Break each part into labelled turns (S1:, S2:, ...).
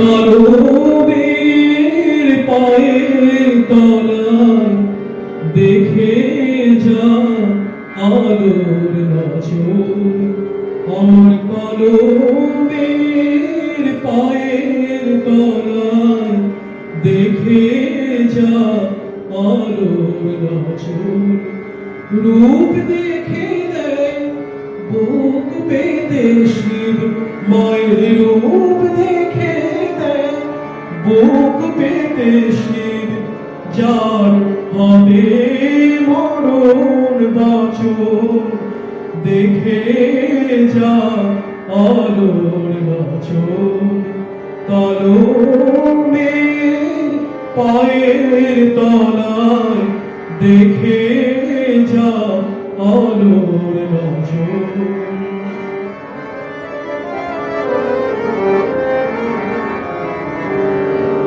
S1: কলমের পায়ের তলায় দেখে যা আলোর নজর। আমার কলমের পায়ের তলায় দেখে যা আলোর নজর। রূপ দেখে দেয়, বুক পেতে শিব, মায়ের যার হবে মরণ বাচন দেখে যা আলোর বাচন কলমের পায়ের তলায় দেখে যা আলোর বাচন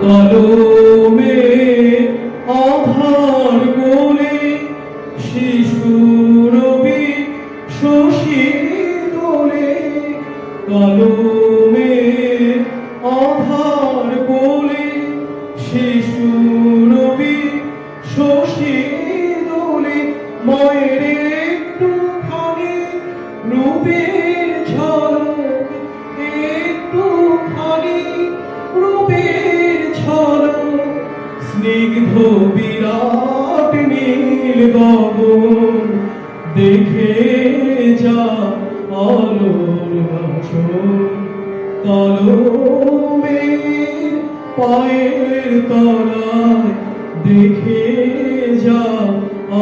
S1: কলমে আধার কোলে শিশু শশী দোলে কলমে স্নিগ্ধ বিরাট নীল গগন, দেখে যা আলোর বাচন কলমের পায়ের তলায় দেখে যা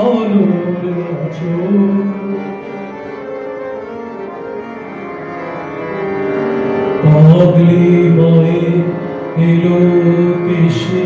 S1: আলোর বাচন পাগলি মায়ে এলো কেশে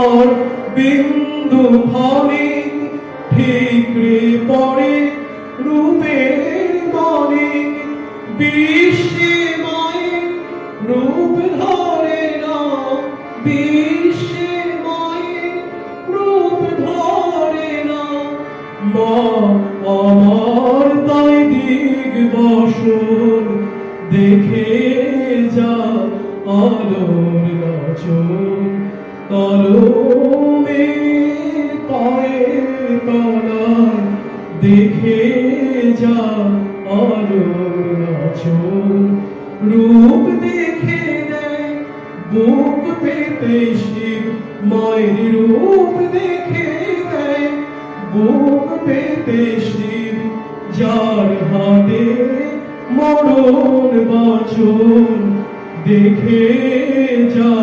S1: বিশ্বে মায়ের রূপ ধরে না বিশ্বে মায়ের রূপ ধরে না মা, আমার তাই দিগ দেখে যা আলোর নাচন কলমে পায়ের তলায় দেখে যা রূপ দেখে দেয় বুক পেতে শিব, মায়ের রূপ দেখে দেয় বুক পেতে শিব, যার হাতে মরণ বাচন, দেখে যা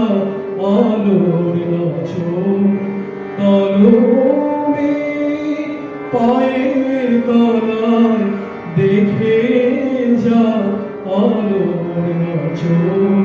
S1: আলোর নাচন কলমে পায়ের তলায় দেখে